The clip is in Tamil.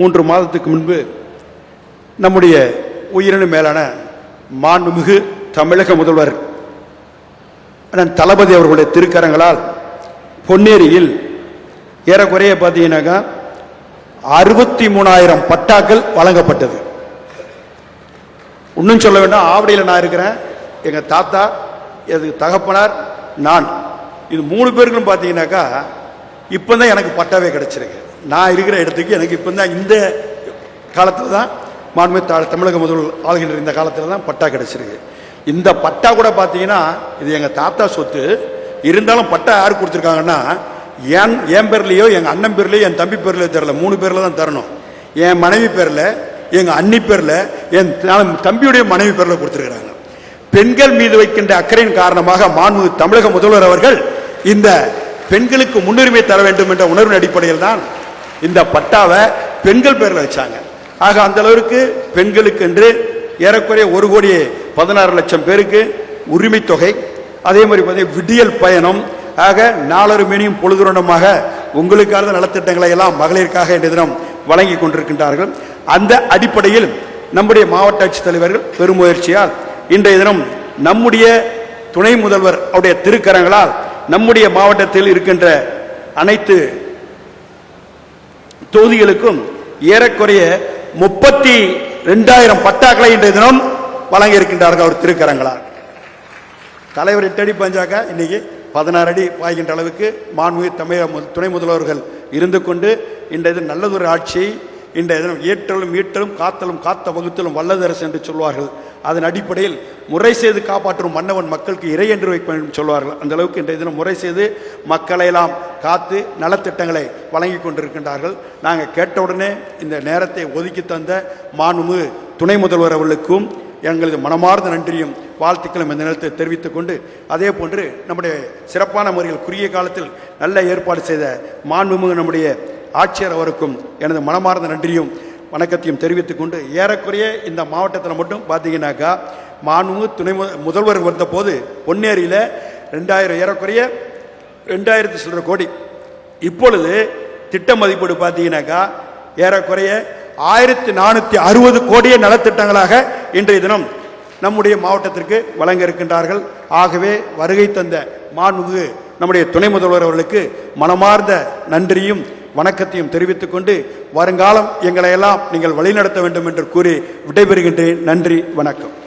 மூன்று மாதத்துக்கு முன்பு நம்முடைய உயிரினு மேலான மாண்புமிகு தமிழக முதல்வர் அண்ணன் தளபதி அவர்களுடைய திருக்கரங்களால் பொன்னேரியில் ஏறக்குறைய பார்த்தீங்கன்னாக்கா அறுபத்தி மூணாயிரம் பட்டாக்கள் வழங்கப்பட்டது. இன்னும் சொல்ல வேண்டாம் ஆவடியில் நான் இருக்கிறேன். எங்கள் தாத்தா எது தகப்பனார் நான். இது மூணு பேருக்கும் பார்த்தீங்கன்னாக்கா இப்போ தான் எனக்கு பட்டாவே கிடச்சிருக்கு. நான் இருக்கிற இடத்துக்கு எனக்கு இப்போ தான் இந்த காலத்தில் தான் மாண்பு தா தமிழக முதல்வர் ஆளுகின்ற இந்த காலத்தில் தான் பட்டா கிடச்சிருக்கு. இந்த பட்டா கூட பார்த்தீங்கன்னா இது எங்கள் தாத்தா சொத்து. இருந்தாலும் பட்டா யார் கொடுத்துருக்காங்கன்னா என் என் பேர்லேயோ எங்கள் அண்ணன் பேர்லையோ என் தம்பி பேர்லையோ தெரில மூணு பேரில் தான் தரணும். என் மனைவி பேரில் எங்கள் அண்ணி பேரில் என் தம்பியுடைய மனைவி பேரில் கொடுத்துருக்குறாங்க. பெண்கள் மீது வைக்கின்ற அக்கறையின் காரணமாக மாண்பு தமிழக முதல்வர் அவர்கள் இந்த பெண்களுக்கு முன்னுரிமை தர வேண்டும் என்ற உணர்வின் அடிப்படையில் தான் இந்த பட்டாவை பெண்கள் பேரில் வச்சாங்க. ஆக அந்த அளவிற்கு பெண்களுக்கு என்று ஏறக்குறைய ஒரு கோடியே பதினாறு லட்சம் பேருக்கு உரிமை தொகை அதே மாதிரி பார்த்தீங்கன்னா விடியல் பயணம். ஆக நாளொரு மணியும் பொழுதுரண்டமாக உங்களுக்கான நலத்திட்டங்களை எல்லாம் மகளிருக்காக இன்றைய தினம் வழங்கி கொண்டிருக்கின்றார்கள். அந்த அடிப்படையில் நம்முடைய மாவட்ட ஆட்சித்தலைவர்கள் பெருமுயற்சியால் இன்றைய தினம் நம்முடைய துணை முதல்வர் அவருடைய திருக்கரங்களால் நம்முடைய மாவட்டத்தில் இருக்கின்ற அனைத்து தொகுதிகளுக்கும் ஏறக்குறைய முப்பத்தி ரெண்டாயிரம் பட்டாக்களை இன்றைய தினம் வழங்க இருக்கின்றார்கள் அவர் திருக்கரங்களால். தலைவர் எட்டடி பஞ்சாக்க இன்னைக்கு பதினாறு அடி பாய்கின்ற அளவுக்கு மாண்புமிகு தமிழக துணை முதல்வர்கள் இருந்து கொண்டு இன்றைய தினம் நல்லதொரு ஆட்சியை இன்றைய தினம் ஏற்றலும் ஈட்டலும் காத்தலும் காத்த வகுத்தலும் வல்லதரசு என்று சொல்வார்கள். அதன் அடிப்படையில் முறை செய்து காப்பாற்றும் மன்னவன் மக்களுக்கு இறை என்று வைப்பேன் சொல்வார்கள். அந்த அளவுக்கு இன்றைய தினம் முறை செய்து மக்களை எல்லாம் காத்து நலத்திட்டங்களை வழங்கி கொண்டிருக்கின்றார்கள். நாங்கள் கேட்டவுடனே இந்த நேரத்தை ஒதுக்கி தந்த மாண்புமிகு துணை முதல்வர் அவர்களுக்கும் எங்களது மனமார்ந்த நன்றியும் வாழ்த்துக்களும் இந்த நேரத்தை தெரிவித்துக் கொண்டு அதே போன்று நம்முடைய சிறப்பான முறையில் குறுகிய காலத்தில் நல்ல ஏற்பாடு செய்த மாண்புமிகு நம்முடைய ஆட்சியர் அவருக்கும் எனது மனமார்ந்த நன்றியும் வணக்கத்தையும் தெரிவித்துக் கொண்டு ஏறக்குறைய இந்த மாவட்டத்தில் மட்டும் பார்த்தீங்கன்னாக்கா மாண்பு துணை முதல்வர் வந்தபோது பொன்னேரியில் ரெண்டாயிரம் ஏறக்குறைய ரெண்டாயிரத்தி சில்லற கோடி. இப்பொழுது திட்ட மதிப்பீடு பார்த்தீங்கன்னாக்கா ஏறக்குறைய ஆயிரத்தி நானூற்றி அறுபது கோடியே நலத்திட்டங்களாக இன்றைய தினம் நம்முடைய மாவட்டத்திற்கு வழங்க இருக்கின்றார்கள். ஆகவே வருகை தந்த மாண்புமிகு நம்முடைய துணை முதல்வர் அவர்களுக்கு மனமார்ந்த நன்றியும் வணக்கத்தையும் தெரிவித்துக் கொண்டு வருங்காலம் எங்களை எல்லாம் நீங்கள் வழிநடத்த வேண்டும் என்று கூறி விடைபெறுகின்றேன். நன்றி வணக்கம்.